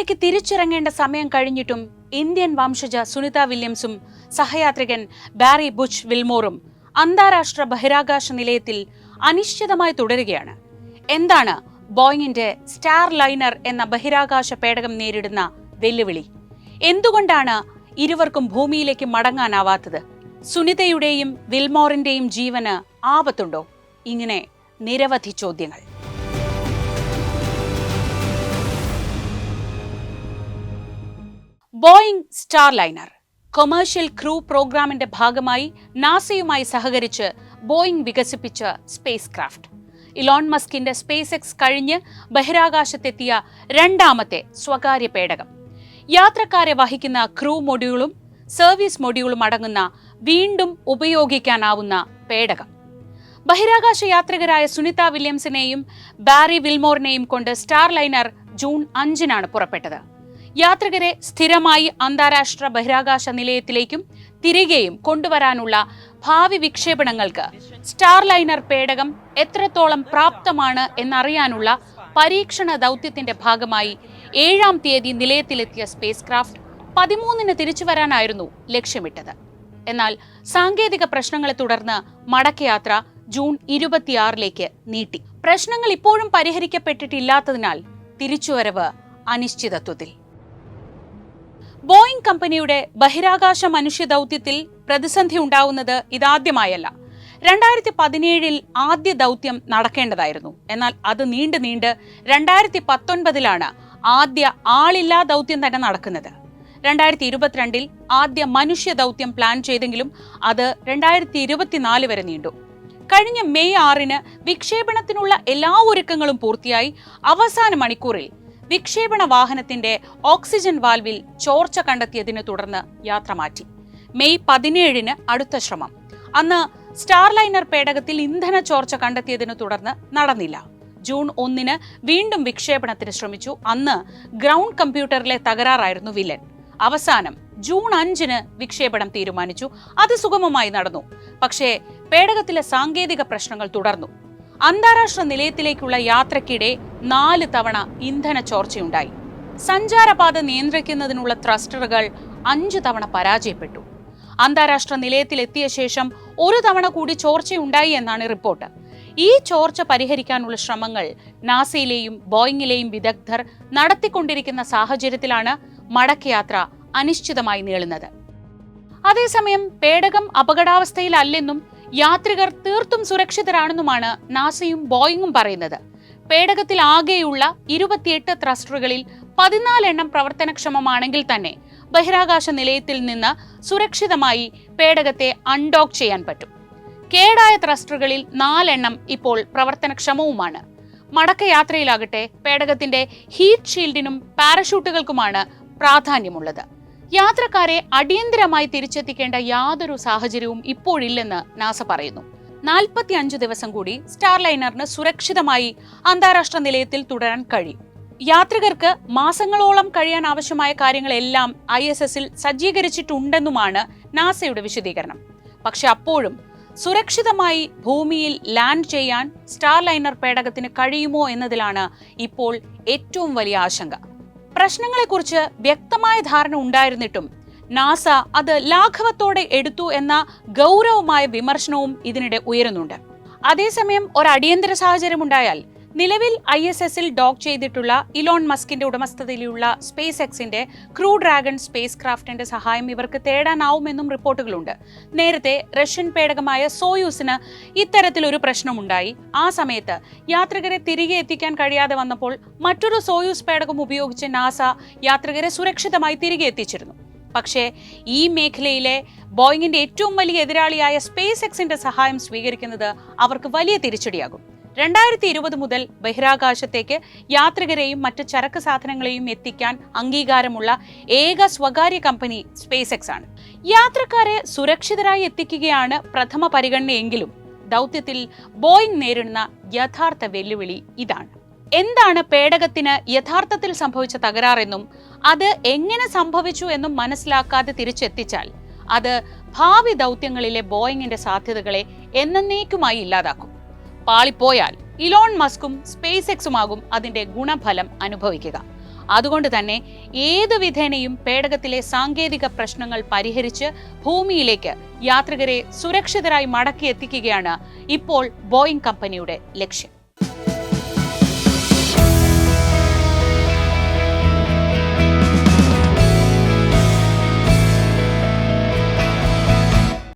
ഭൂമിയിലേക്ക് തിരിച്ചിറങ്ങേണ്ട സമയം കഴിഞ്ഞിട്ടും ഇന്ത്യൻ വംശജ സുനിത വില്യംസും സഹയാത്രികൻ ബാരി ബുച്ച് വിൽമോറും അന്താരാഷ്ട്ര ബഹിരാകാശ നിലയത്തിൽ അനിശ്ചിതമായി തുടരുകയാണ്. എന്താണ് ബോയിങ്ങിന്റെ സ്റ്റാർ ലൈനർ എന്ന ബഹിരാകാശ പേടകം നേരിടുന്ന വെല്ലുവിളി? എന്തുകൊണ്ടാണ് ഇരുവർക്കും ഭൂമിയിലേക്ക് മടങ്ങാനാവാത്തത്? സുനിതയുടെയും വിൽമോറിന്റെയും ജീവന് ആപത്തുണ്ടോ? ഇങ്ങനെ നിരവധി ചോദ്യങ്ങൾ. Boeing star liner commercial crew പ്രോഗ്രാമിന്റെ ഭാഗമായി നാസയുമായി സഹകരിച്ച് ബോയിങ് വികസിപ്പിച്ച സ്പേസ് ക്രാഫ്റ്റ് ഇലോൺ മസ്കിന്റെ സ്പേസ് എക്സ് കഴിഞ്ഞ് ബഹിരാകാശത്തെത്തിയ രണ്ടാമത്തെ സ്വകാര്യ പേടകം. യാത്രക്കാരെ വഹിക്കുന്ന ക്രൂ മൊഡ്യൂളും സർവീസ് മൊഡ്യൂളും അടങ്ങുന്ന വീണ്ടും ഉപയോഗിക്കാനാവുന്ന പേടകം. ബഹിരാകാശ യാത്രികരായ സുനിത വില്യംസിനെയും ബാരി വിൽമോറിനെയും കൊണ്ട് സ്റ്റാർ ലൈനർ ജൂൺ അഞ്ചിനാണ് പുറപ്പെട്ടത്. യാത്രികരെ സ്ഥിരമായി അന്താരാഷ്ട്ര ബഹിരാകാശ നിലയത്തിലേക്കും തിരികെയും കൊണ്ടുവരാനുള്ള ഭാവി വിക്ഷേപണങ്ങൾക്ക് സ്റ്റാർലൈനർ പേടകം എത്രത്തോളം പ്രാപ്തമാണ് എന്നറിയാനുള്ള പരീക്ഷണ ദൗത്യത്തിന്റെ ഭാഗമായി ഏഴാം തീയതി നിലയത്തിലെത്തിയ സ്പേസ് ക്രാഫ്റ്റ് പതിമൂന്നിന് തിരിച്ചു വരാനായിരുന്നു ലക്ഷ്യമിട്ടത്. എന്നാൽ സാങ്കേതിക പ്രശ്നങ്ങളെ തുടർന്ന് മടക്കയാത്ര ജൂൺ ഇരുപത്തിയാറിലേക്ക് നീട്ടി. പ്രശ്നങ്ങൾ ഇപ്പോഴും പരിഹരിക്കപ്പെട്ടിട്ടില്ലാത്തതിനാൽ തിരിച്ചുവരവ് അനിശ്ചിതത്വത്തിൽ. ബോയിങ് കമ്പനിയുടെ ബഹിരാകാശ മനുഷ്യ ദൗത്യത്തിൽ പ്രതിസന്ധി ഉണ്ടാവുന്നത് ഇതാദ്യമായല്ല. രണ്ടായിരത്തി പതിനേഴിൽ ആദ്യ ദൗത്യം നടക്കേണ്ടതായിരുന്നു. എന്നാൽ അത് നീണ്ട് നീണ്ട് രണ്ടായിരത്തി പത്തൊൻപതിലാണ് ആദ്യ ആളില്ലാ ദൗത്യം തന്നെ നടക്കുന്നത്. രണ്ടായിരത്തി ഇരുപത്തിരണ്ടിൽ ആദ്യ മനുഷ്യ ദൗത്യം പ്ലാൻ ചെയ്തെങ്കിലും അത് രണ്ടായിരത്തി ഇരുപത്തിനാല് വരെ നീണ്ടു. കഴിഞ്ഞ മെയ് ആറിന് വിക്ഷേപണത്തിനുള്ള എല്ലാ ഒരുക്കങ്ങളും പൂർത്തിയായി അവസാന മണിക്കൂറിൽ വിക്ഷേപണ വാഹനത്തിന്റെ ഓക്സിജൻ വാൽവിൽ ചോർച്ച കണ്ടെത്തിയതിനെ തുടർന്ന് യാത്ര മാറ്റി. മെയ് പതിനേഴിന് അടുത്ത ശ്രമം. അന്ന് സ്റ്റാർലൈനർ പേടകത്തിൽ ഇന്ധന ചോർച്ച കണ്ടെത്തിയതിനെ തുടർന്ന് നടന്നില്ല. ജൂൺ ഒന്നിന് വീണ്ടും വിക്ഷേപണത്തിന് ശ്രമിച്ചു. അന്ന് ഗ്രൗണ്ട് കമ്പ്യൂട്ടറിലെ തകരാറായിരുന്നു വില്ലൻ. അവസാനം ജൂൺ അഞ്ചിന് വിക്ഷേപണം തീരുമാനിച്ചു. അത് സുഗമമായി നടന്നു. പക്ഷേ പേടകത്തിലെ സാങ്കേതിക പ്രശ്നങ്ങൾ തുടർന്നു. അന്താരാഷ്ട്ര നിലയത്തിലേക്കുള്ള യാത്രക്കിടെ നാല് തവണ ഇന്ധന ചോർച്ചയുണ്ടായി. സഞ്ചാരപാത നിയന്ത്രിക്കുന്നതിനുള്ള ത്രസ്റ്ററുകൾ അഞ്ചു തവണ പരാജയപ്പെട്ടു. അന്താരാഷ്ട്ര നിലയത്തിലെത്തിയ ശേഷം ഒരു തവണ കൂടി ചോർച്ചയുണ്ടായി എന്നാണ് റിപ്പോർട്ട്. ഈ ചോർച്ച പരിഹരിക്കാനുള്ള ശ്രമങ്ങൾ നാസയിലെയും ബോയിങ്ങിലെയും വിദഗ്ധർ നടത്തിക്കൊണ്ടിരിക്കുന്ന സാഹചര്യത്തിലാണ് മടക്കയാത്ര അനിശ്ചിതമായി നീളുന്നത്. അതേസമയം പേടകം അപകടാവസ്ഥയിലല്ലെന്നും യാത്രികർ തീർത്തും സുരക്ഷിതരാണെന്നുമാണ് നാസയും ബോയിങ്ങും പറയുന്നത്. പേടകത്തിൽ ആകെയുള്ള ഇരുപത്തിയെട്ട് ത്രസ്റ്ററുകളിൽ പതിനാലെണ്ണം പ്രവർത്തനക്ഷമമാണെങ്കിൽ തന്നെ ബഹിരാകാശ നിലയത്തിൽ നിന്ന് സുരക്ഷിതമായി പേടകത്തെ അൺഡോക്ക് ചെയ്യാൻ പറ്റും. കേടായ ത്രസ്റ്ററുകളിൽ നാലെണ്ണം ഇപ്പോൾ പ്രവർത്തനക്ഷമവുമാണ്. മടക്കയാത്രയിലാകട്ടെ പേടകത്തിന്റെ ഹീറ്റ് ഷീൽഡിനും പാരഷൂട്ടുകൾക്കുമാണ് പ്രാധാന്യമുള്ളത്. യാത്രക്കാരെ അടിയന്തരമായി തിരിച്ചെത്തിക്കേണ്ട യാതൊരു സാഹചര്യവും ഇപ്പോഴില്ലെന്ന് നാസ പറയുന്നു. നാൽപ്പത്തി അഞ്ച് ദിവസം കൂടി സ്റ്റാർലൈനറിന് സുരക്ഷിതമായി അന്താരാഷ്ട്ര നിലയത്തിൽ തുടരാൻ കഴിയും. യാത്രികർക്ക് മാസങ്ങളോളം കഴിയാൻ ആവശ്യമായ കാര്യങ്ങളെല്ലാം ഐ എസ് എസിൽ സജ്ജീകരിച്ചിട്ടുണ്ടെന്നുമാണ് നാസയുടെ വിശദീകരണം. പക്ഷെ അപ്പോഴും സുരക്ഷിതമായി ഭൂമിയിൽ ലാൻഡ് ചെയ്യാൻ സ്റ്റാർലൈനർ പേടകത്തിന് കഴിയുമോ എന്നതിലാണ് ഇപ്പോൾ ഏറ്റവും വലിയ ആശങ്ക. പ്രശ്നങ്ങളെക്കുറിച്ച് വ്യക്തമായ ധാരണ ഉണ്ടായിരുന്നിട്ടും നാസ അത് ലാഘവത്തോടെ എടുത്തു എന്ന ഗൗരവമായ വിമർശനവും ഇതിനിടെ ഉയരുന്നുണ്ട്. അതേസമയം ഒരു അടിയന്തര സാഹചര്യം ഉണ്ടായാൽ നിലവിൽ ഐ എസ് എസിൽ ഡോക്ക് ചെയ്തിട്ടുള്ള ഇലോൺ മസ്കിന്റെ ഉടമസ്ഥതയിലുള്ള സ്പേസ് എക്സിന്റെ ക്രൂ ഡ്രാഗൺ സ്പേസ് ക്രാഫ്റ്റിന്റെ സഹായം ഇവർക്ക് തേടാനാവുമെന്നും റിപ്പോർട്ടുകളുണ്ട്. നേരത്തെ റഷ്യൻ പേടകമായ സോയൂസിന് ഇത്തരത്തിലൊരു പ്രശ്നമുണ്ടായി. ആ സമയത്ത് യാത്രികരെ തിരികെ എത്തിക്കാൻ കഴിയാതെ വന്നപ്പോൾ മറ്റൊരു സോയൂസ് പേടകം ഉപയോഗിച്ച് നാസ യാത്രികരെ സുരക്ഷിതമായി തിരികെ എത്തിച്ചിരുന്നു. പക്ഷേ ഈ മേഖലയിലെ ബോയിങ്ങിന്റെ ഏറ്റവും വലിയ എതിരാളിയായ സ്പേസ് എക്സിന്റെ സഹായം സ്വീകരിക്കുന്നത് അവർക്ക് വലിയ തിരിച്ചടിയാകും. രണ്ടായിരത്തി ഇരുപത് മുതൽ ബഹിരാകാശത്തേക്ക് യാത്രികരെയും മറ്റ് ചരക്ക് സാധനങ്ങളെയും എത്തിക്കാൻ അംഗീകാരമുള്ള ഏക സ്വകാര്യ കമ്പനി സ്പേസ് എക്സ് ആണ്. യാത്രക്കാരെ സുരക്ഷിതരായി എത്തിക്കുകയാണ് പ്രഥമ പരിഗണനയെങ്കിലും ദൗത്യത്തിൽ ബോയിങ് നേരിടുന്ന യഥാർത്ഥ വെല്ലുവിളി ഇതാണ്. എന്താണ് പേടകത്തിന് യഥാർത്ഥത്തിൽ സംഭവിച്ച തകരാറെന്നും അത് എങ്ങനെ സംഭവിച്ചു എന്നും മനസ്സിലാക്കാതെ തിരിച്ചെത്തിച്ചാൽ അത് ഭാവി ദൗത്യങ്ങളിലെ ബോയിങ്ങിന്റെ സാധ്യതകളെ എന്നേക്കുമായി ഇല്ലാതാക്കും. പാളിപ്പോയാൽ ഇലോൺ മസ്കും സ്പേസ് എക്സുമാകും അതിന്റെ ഗുണഫലം അനുഭവിക്കുക. അതുകൊണ്ട് തന്നെ ഏത് വിധേനയും പേടകത്തിലെ സാങ്കേതിക പ്രശ്നങ്ങൾ പരിഹരിച്ച് ഭൂമിയിലേക്ക് യാത്രികരെ സുരക്ഷിതരായി മടക്കി എത്തിക്കുകയാണ് ഇപ്പോൾ ബോയിങ് കമ്പനിയുടെ ലക്ഷ്യം.